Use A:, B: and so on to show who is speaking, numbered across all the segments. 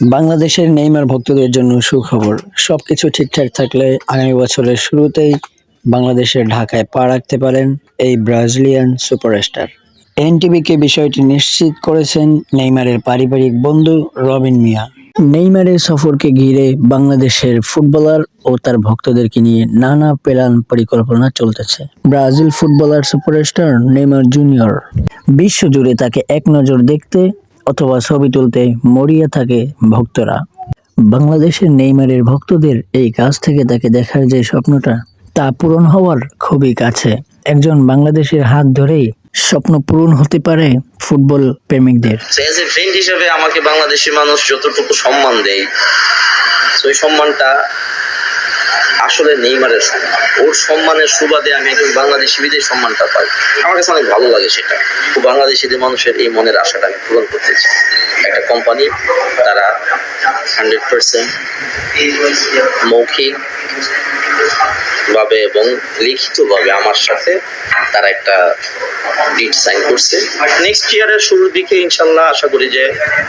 A: বাংলাদেশের নেইমার ভক্তদের জন্য সুখবর, সবকিছু ঠিকঠাক থাকলে আগামী বছরের শুরুতেই বাংলাদেশের ঢাকায় পা রাখতে পারেন এই ব্রাজিলিয়ান সুপারস্টার। এনটিভিকে বিষয়টি নিশ্চিত করেছেন নেইমারের পারিবারিক বন্ধু রবিন মিয়া। নেইমারের সফরকে ঘিরে বাংলাদেশের ফুটবলার ও তার ভক্তদেরকে নিয়ে নানা প্ল্যান পরিকল্পনা চলতেছে। Brazil footballer superstar Neymar junior. বিশ্বজুড়ে তাকে এক নজর দেখতে অথবা ছবি তুলতে মরিয়া থাকে ভক্তরা। বাংলাদেশের নেইমারের ভক্তদের এই কাজ থেকে তাকে দেখার যে স্বপ্নটা, তা পূরণ হওয়ার খুবই কাছে। একজন বাংলাদেশের হাত ধরেই স্বপ্ন পূরণ হতে পারে ফুটবল প্রেমিকদের।
B: হিসেবে আমাকে বাংলাদেশি মানুষ যতটুকু সম্মান দেয় ওই সম্মানটা আসলে নেইমারের সম্মান ওর সম্মানের সুবাদে আমি একজন বাংলাদেশি বিদেশ সম্মানটা পাই। আমার কাছে অনেক ভালো লাগে সেটা। বাংলাদেশিদের মানুষের এই মনের আশাটা আমি পূরণ করতে চাই। একটা কোম্পানি তারা হান্ড্রেড পার্সেন্ট মৌখিক ভাবে এবং লিখিতভাবে আমার সাথে তারা একটা ডিট সাইন করছে। নেক্সট ইয়ারের শুরুর দিকে ইনশাল্লাহ আশা করি যে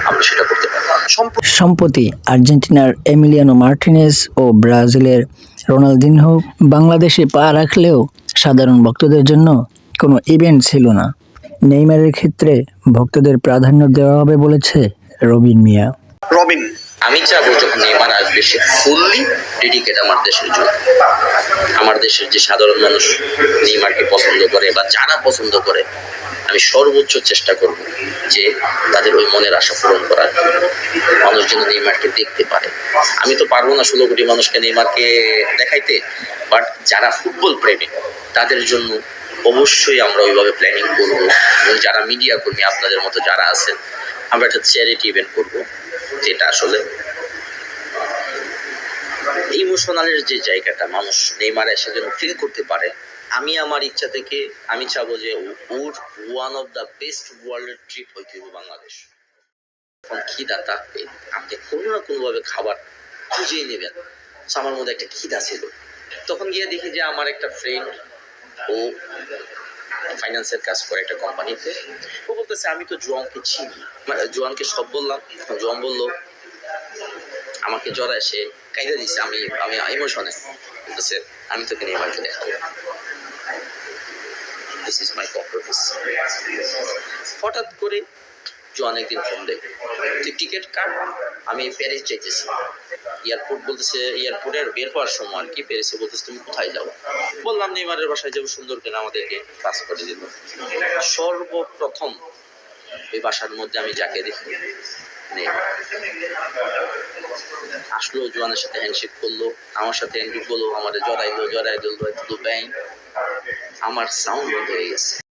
B: আমরা সেটা করতে পারব।
A: সম্প্রতি আর্জেন্টিনার এমিলিয়ানো মার্টিনেজ ও ব্রাজিলের রোনালদিনহো বাংলাদেশে পা রাখলেও সাধারণ ভক্তদের জন্য কোনো ইভেন্ট ছিল না। নেইমারের ক্ষেত্রে ভক্তদের প্রাধান্য দেওয়া হবে বলেছে রবিন মিয়া।
C: রবিন।
B: আমি চাবো যখন নেইমার আসবে সে ফুললি ডেডিকেট আমার দেশের জন্য। আমার দেশের যে সাধারণ মানুষ নেইমারকে পছন্দ করে বা যারা পছন্দ করে, আমি সর্বোচ্চ চেষ্টা করব যে তাদের ওই মনের আশা পূরণ করার। মানুষ যেন নেইমারকে দেখতে পারে। আমি তো পারব না ষোলো কোটি মানুষকে নেইমারকে দেখাইতে বাট যারা ফুটবল প্রেমী, তাদের জন্য অবশ্যই আমরা ওইভাবে প্ল্যানিং করব। এবং যারা মিডিয়া কর্মী, আপনাদের মতো যারা আছেন, আমরা একটা চ্যারিটি ইভেন্ট করব, যেটা আসলে ইমোশনালের যে জায়গাটা, মানুষ নেইমার এসে যেন ফিল করতে পারে, আমি আমার ইচ্ছা থেকে আমি চাবো যে ওর one of the best world trip হইতে হবে বাংলাদেশ। এখন খিদা থাকবে আপনি কোনো না কোনোভাবে খাবার খুঁজেই নেবেন। আমার মধ্যে একটা খিদা ছিল। তখন গিয়ে দেখি যে আমার একটা ফ্রেন্ড ও ফাইন্যান্সের কাজ করে একটা কোম্পানিতে ও বলতেছে, আমি তো জোয়ানকে চিনি। মানে জোয়ানকে সব বললাম। জোয়ান বলল, আমাকে জ্বর এসে কাইদা দিছে, আমি আমি ইমোশনে বলতেছে, আমি তোকে নিয়ে নেইমারকে দেখাবো দিস ইজ মাই হঠাৎ করে জোয়ান একদিন ফোন দেয়। তুই টিকিট কাট আমি প্যারিস যাইতেছি। এয়ারপোর্ট বলতেছে এয়ারপোর্টের বের হওয়ার সময় আর কি প্যারিসে বলতেছে, তুমি কোথায় যাব বললাম, নেইমারের বাসায় যাব, সুন্দর করে আমাদেরকে কাজ করে দিল সর্বপ্রথম ওই বাসার মধ্যে আমি যাকে দেখি আসলো, জোয়ানের সাথে হ্যান্ডশেক করল, আমার সাথে হ্যান্ডশেক করল আমার জড়াইলো জড়াই দিল ব্যাং। আমার সাউন্ড বন্ধ হয়ে গেছে।